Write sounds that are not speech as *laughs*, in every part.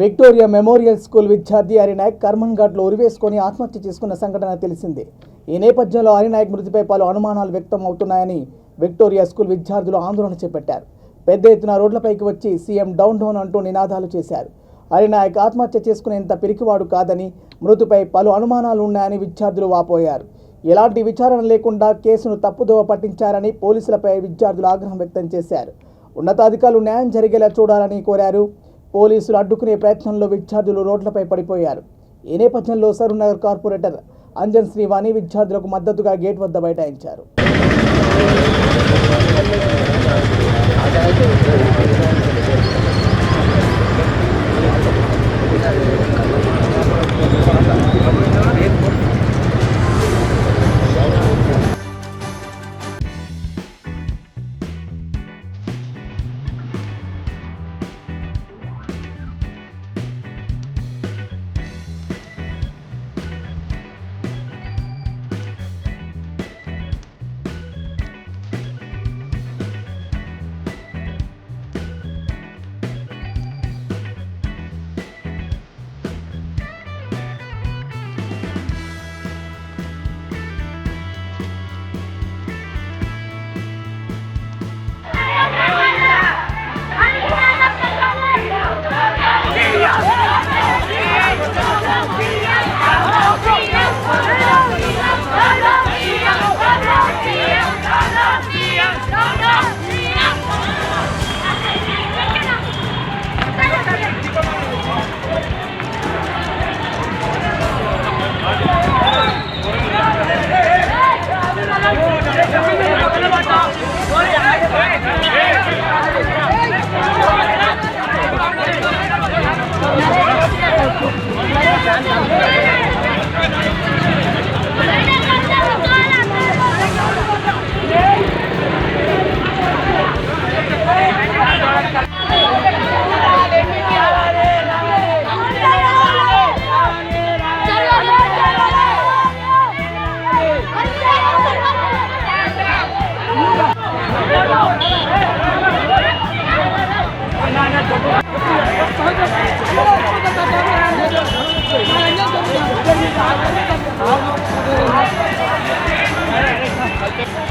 Victoria memorial school విద్యార్థి హరినాయక్ కర్మన్ఘాట్లో ఉరివేసుకొని ఆత్మహత్య చేసుకున్న సంఘటన తెలిసిందే. ఈ నేపథ్యంలో హరినాయక్ మృతిపై పలు అనుమానాలు వ్యక్తం అవుతున్నాయని విక్టోరియా స్కూల్ విద్యార్థులు ఆందోళన చేపట్టారు. పెద్ద ఎత్తున రోడ్లపైకి వచ్చి సీఎం డౌన్ డౌన్ అంటూ నినాదాలు చేశారు. హరినాయక్ ఆత్మహత్య చేసుకునేంత పిరికివాడు కాదని మృతిపై పలు అనుమానాలు ఉన్నాయని విద్యార్థులు వాపోయారు. ఎలాంటి విచారణ లేకుండా కేసును తప్పుదోవ పట్టించారని పోలీసులపై విద్యార్థులు ఆగ్రహం వ్యక్తం చేశారు. ఉన్నతాధికారులు న్యాయం జరిగేలా చూడాలని కోరారు. పోలీసులు అడ్డుకునే ప్రయత్నంలో విద్యార్థులు రోడ్లపై పడిపోయారు. ఈ నేపథ్యంలో సరూనగర్ కార్పొరేటర్ అంజన్ శ్రీవాణి విద్యార్థులకు మద్దతుగా గేట్ వద్ద బైఠాయించారు. Hey! Let's go. Okay. *laughs*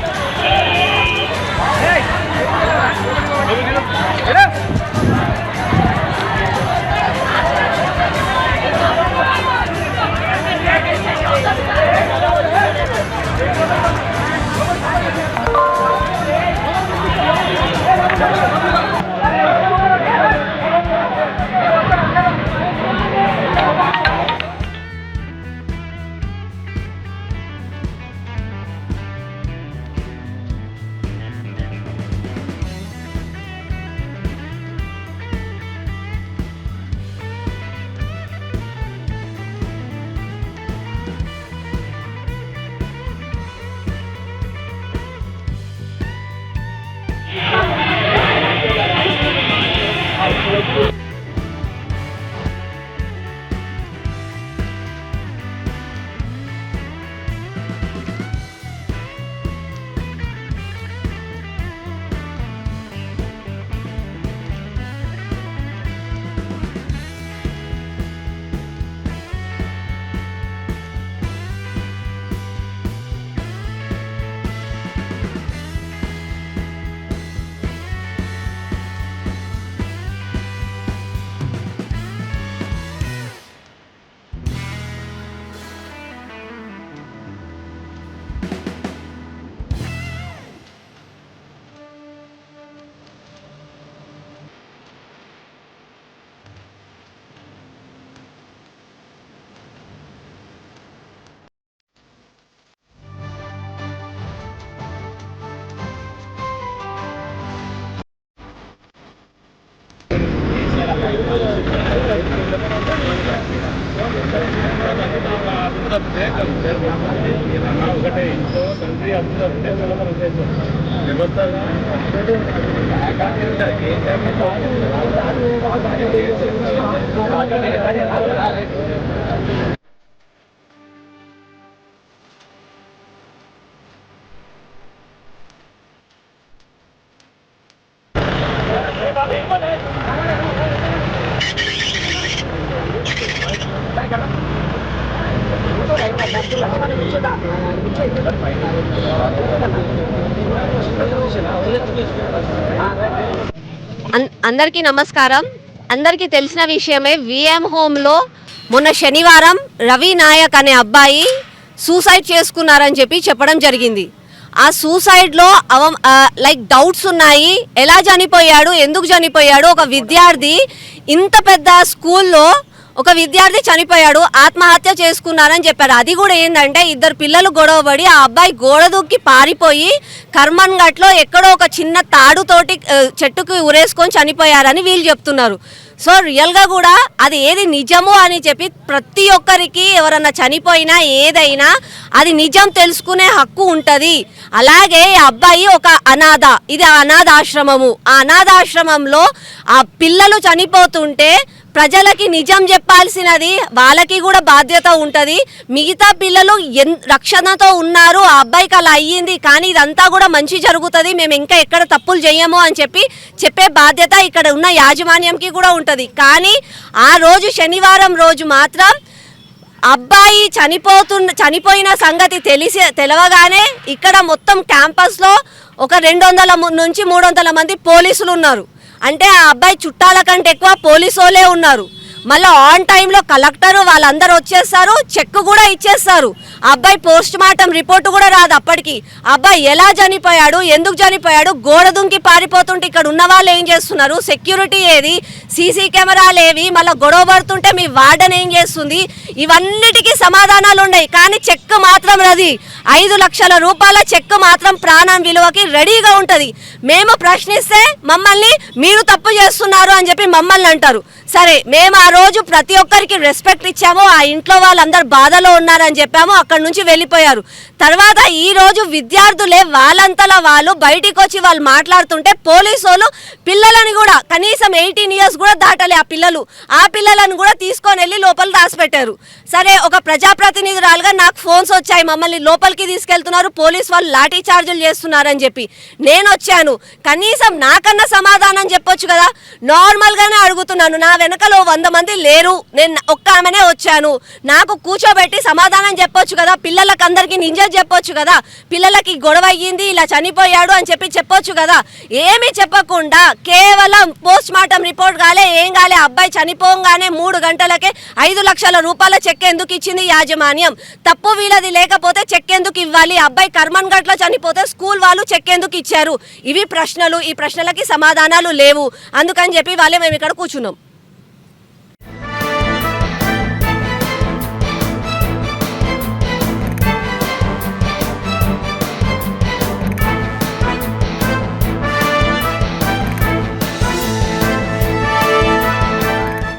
ఒకటే ఇంట్లో తండ్రి అప్పుడు అప్పుడే నిలబడి చేశారు నిలబడతారు ఏం అందరికీ నమస్కారం. అందరికీ తెలిసిన విషయమే విఎం హోమ్లో మొన్న శనివారం రవి నాయక్ అనే అబ్బాయి సూసైడ్ చేసుకున్నారని చెప్పి చెప్పడం జరిగింది. ఆ సూసైడ్లో అవ లైక్ డౌట్స్ ఉన్నాయి. ఎలా చనిపోయాడు? ఎందుకు చనిపోయాడు? ఒక విద్యార్థి ఇంత పెద్ద స్కూల్లో ఒక విద్యార్థి చనిపోయాడు ఆత్మహత్య చేసుకున్నారని చెప్పారు. అది కూడా ఏంటంటే ఇద్దరు పిల్లలు గొడవబడి ఆ అబ్బాయి గోడ దూక్కి పారిపోయి కర్మన్ ఘట్లో ఎక్కడో ఒక చిన్న తాడుతోటి చెట్టుకు ఉరేసుకొని చనిపోయారని వీళ్ళు చెప్తున్నారు. సో రియల్గా కూడా అది ఏది నిజము అని చెప్పి ప్రతి ఒక్కరికి ఎవరన్నా చనిపోయినా ఏదైనా అది నిజం తెలుసుకునే హక్కు ఉంటుంది. అలాగే ఈ అబ్బాయి ఒక అనాథ ఇది అనాథాశ్రమము. ఆ అనాథాశ్రమంలో ఆ పిల్లలు చనిపోతుంటే ప్రజలకి నిజం చెప్పాల్సినది వాళ్ళకి కూడా బాధ్యత ఉంటుంది. మిగతా పిల్లలు ఎన్ రక్షణతో ఉన్నారు ఆ అబ్బాయికి అలా అయ్యింది కానీ ఇదంతా కూడా మంచి జరుగుతుంది మేము ఇంకా ఎక్కడ తప్పులు చేయము అని చెప్పి చెప్పే బాధ్యత ఇక్కడ ఉన్న యాజమాన్యంకి కూడా ఉంటుంది. కానీ ఆ రోజు శనివారం రోజు మాత్రం అబ్బాయి చనిపోతున్న చనిపోయిన సంగతి తెలిసి తెలవగానే ఇక్కడ మొత్తం క్యాంపస్లో ఒక రెండు వందల నుంచి మూడు వందల మంది పోలీసులు ఉన్నారు అంటే ఆ అబ్బాయి చుట్టాల కంటే ఎక్కువ పోలీసోలే ఉన్నారు. మళ్ళీ ఆన్ టైంలో కలెక్టర్ వాళ్ళందరూ వచ్చేస్తారు చెక్ కూడా ఇచ్చేస్తారు. అబ్బాయి పోస్ట్ మార్టం రిపోర్ట్ కూడా రాదు అప్పటికి. అబ్బాయి ఎలా చనిపోయాడు ఎందుకు చనిపోయాడు గోడ దుంకి పారిపోతుంటే ఇక్కడ ఉన్న వాళ్ళు ఏం చేస్తున్నారు? సెక్యూరిటీ ఏది? సీసీ కెమెరాలు ఏవి? మళ్ళీ గొడవ పడుతుంటే మీ వార్డెన్ ఏం చేస్తుంది? ఇవన్నిటికీ సమాధానాలు ఉన్నాయి. కానీ చెక్ మాత్రం రది ఐదు లక్షల రూపాయల చెక్ మాత్రం ప్రాణం విలువకి రెడీగా ఉంటుంది. మేము ప్రశ్నిస్తే మమ్మల్ని మీరు తప్పు చేస్తున్నారు అని చెప్పి మమ్మల్ని అంటారు. సరే మేము ఆ రోజు ప్రతి ఒక్కరికి రెస్పెక్ట్ ఇచ్చాము. ఆ ఇంట్లో వాళ్ళందరూ బాధలో ఉన్నారని చెప్పాము. అక్కడి నుంచి వెళ్ళిపోయారు. తర్వాత ఈ రోజు విద్యార్థులే వాళ్ళంతలా వాళ్ళు బయటికి వచ్చి వాళ్ళు మాట్లాడుతుంటే పోలీసు వాళ్ళు పిల్లలని కూడా కనీసం ఎయిటీన్ ఇయర్స్ కూడా దాటలే ఆ పిల్లలు. ఆ పిల్లలను కూడా తీసుకొని వెళ్ళి లోపల దాచిపెట్టారు. సరే ఒక ప్రజాప్రతినిధురాలుగా నాకు ఫోన్స్ వచ్చాయి. మమ్మల్ని లోపలికి తీసుకెళ్తున్నారు. పోలీస్ వాళ్ళు లాఠీ చార్జీలు చేస్తున్నారని చెప్పి. నేను వచ్చాను. కనీసం నాకన్నా సమాధానం చెప్పొచ్చు కదా? నార్మల్గానే అడుగుతున్నాను. నా వెనకలో వంద మంది లేరు. నేను ఒక్క ఆమెనే వచ్చాను. నాకు కూర్చోబెట్టి సమాధానం చెప్పొచ్చు కదా. పిల్లలకి అందరికీ నింజ చెప్పొచ్చు కదా. పిల్లలకి గొడవ అయ్యింది ఇలా చనిపోయాడు అని చెప్పి చెప్పొచ్చు కదా. ఏమీ చెప్పకుండా కేవలం పోస్ట్ మార్టం రిపోర్ట్ కాలే ఏం కాలే అబ్బాయి చనిపోగానే మూడు గంటలకే ఐదు లక్షల రూపాయల చెక్ ఎందుకు ఇచ్చింది యాజమాన్యం? తప్పు వీలది లేకపోతే చెక్ ఎందుకు ఇవ్వాలి? అబ్బాయి కర్మన్ గట్లో చనిపోతే స్కూల్ వాళ్ళు చెక్ ఎందుకు ఇచ్చారు? ఇవి ప్రశ్నలు. ఈ ప్రశ్నలకి సమాధానాలు లేవు. అందుకని చెప్పి వాళ్ళే మేము ఇక్కడ కూర్చున్నాం.